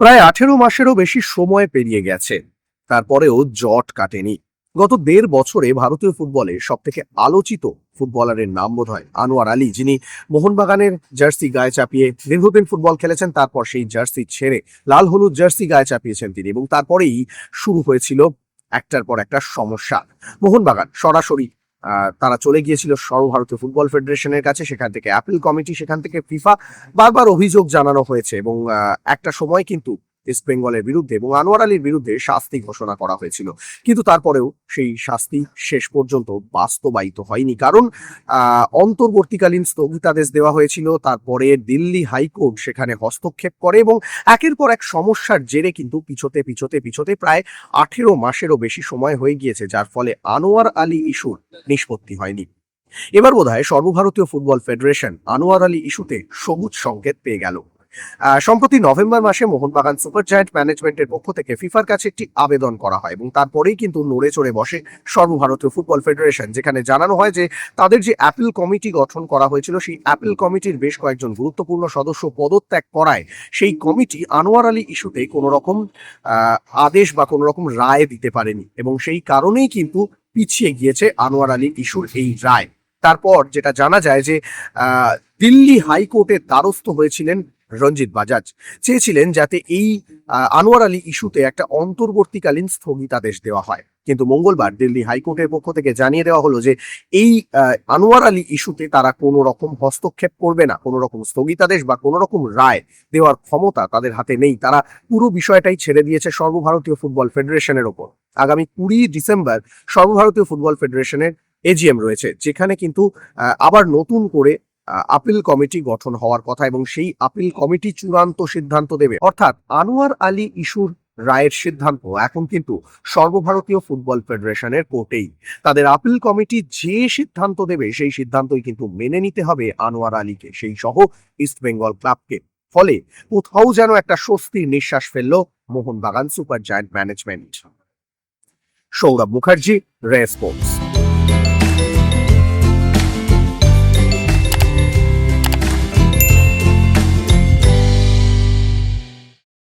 প্রায় আঠেরো মাসেরও বেশি সময় পেরিয়ে গেছে। তারপরেও জট কাটেনি। গত দেড় বছরে ভারতীয় ফুটবলে সব থেকে আলোচিত ফুটবলারের নাম বোধ হয় আনোয়ার আলী, যিনি মোহনবাগানের জার্সি গায়ে চাপিয়ে দীর্ঘদিন ফুটবল খেলেছেন, তারপর সেই জার্সি ছেড়ে লাল হলুদ জার্সি গায়ে চাপিয়েছেন তিনি এবং তারপরেই শুরু হয়েছিল একটার পর একটা সমস্যা। মোহনবাগান সরাসরি তারা চলে গিয়েছিল সর্বভারতীয় ফুটবল ফেডারেশনের কাছে। সেখান থেকে অ্যাপিল কমিটি, সেখান থেকে ফিফা বারবার অভিযোগ জানানো হয়েছে এবং একটা সময় কিন্তু ইস্ট বেঙ্গলের বিরুদ্ধে এবং আনোয়ার আলীর বিরুদ্ধে শাস্তি ঘোষণা করা হয়েছিল। কিন্তু তারপরেও সেই শাস্তি শেষ পর্যন্ত বাস্তবায়িত হয়নি। কারণ অন্তর্বর্তীকালীন স্থগিতাদেশ দেওয়া হয়েছিল, তারপরে দিল্লি হাইকোর্ট সেখানে হস্তক্ষেপ করে এবং একের পর এক সমস্যার জেরে কিন্তু পিছোতে পিছোতে পিছোতে প্রায় আঠেরো মাসেরও বেশি সময় হয়ে গিয়েছে, যার ফলে আনোয়ার আলী ইস্যুর নিষ্পত্তি হয়নি। এবার বোধহয় সর্বভারতীয় ফুটবল ফেডারেশন আনোয়ার আলী ইস্যুতে সবুজ সংকেত পেয়ে গেল। সম্প্রতি নভেম্বর মাসে মোহনবাগান সুপার জায়ান্ট ম্যানেজমেন্টের পক্ষ থেকে ফিফার কাছে একটি আবেদন করা হয় এবং তারপরেই কিন্তু নড়ে চড়ে বসে সর্বভারতীয় ফুটবল ফেডারেশন, যেখানে জানানো হয় যে তাদের যে অ্যাপিল কমিটি গঠন করা হয়েছিল, সেই অ্যাপিল কমিটির বেশ কয়েকজন গুরুত্বপূর্ণ সদস্য পদত্যাগ করায় সেই কমিটি আনোয়ার আলী ইস্যুতে কোনো রকম আদেশ বা কোনো রকম রায় দিতে পারেনি এবং সেই কারণেই কিন্তু পিছিয়ে গিয়েছে আনোয়ার আলী ইস্যুর এই রায়। তারপর যেটা জানা যায় যে দিল্লি হাইকোর্টের দ্বারস্থ হয়েছিলেন রঞ্জিত বাজাজ চেয়েছিলেন যাতে এই আনোয়ার আলী ইস্যুতে একটা অন্তর্বর্তীকালীন স্থগিতাদেশ দেওয়া হয়। কিন্তু মঙ্গলবার দিল্লি হাইকোর্টের পক্ষ থেকে জানিয়ে দেওয়া হলো যে এই আনোয়ার আলী ইস্যুতে তারা কোনো রকম হস্তক্ষেপ করবে না, কোনো রকম স্থগিতাদেশ বা কোনো রকম রায় দেওয়ার ক্ষমতা তাদের হাতে নেই। তারা পুরো বিষয়টাই ছেড়ে দিয়েছে সর্বভারতীয় ফুটবল ফেডারেশনের ওপর। আগামী কুড়ি ডিসেম্বর সর্বভারতীয় ফুটবল ফেডারেশনের এজিএম রয়েছে, যেখানে কিন্তু আবার নতুন করে আপিল কমিটি গঠন হওয়ার কথা এবং সেই আপিল কমিটি চূড়ান্ত সিদ্ধান্ত দেবে। অর্থাৎ আনোয়ার আলী ইস্যুর রায়ের সিদ্ধান্ত। এখন কিন্তু সর্বভারতীয় ফুটবল ফেডারেশনের কোর্টেই। তাদের আপিল কমিটি যে সিদ্ধান্ত দেবে, সেই সিদ্ধান্তই কিন্তু মেনে নিতে হবে আনোয়ার আলীকে, সেই সহ ইস্ট বেঙ্গল ক্লাবকে। ফলে কোথাও যেন একটা স্বস্তির নিঃশ্বাস ফেলল Mohun Bagan super giant management. Sourav Mukherjee রে স্পোর্টস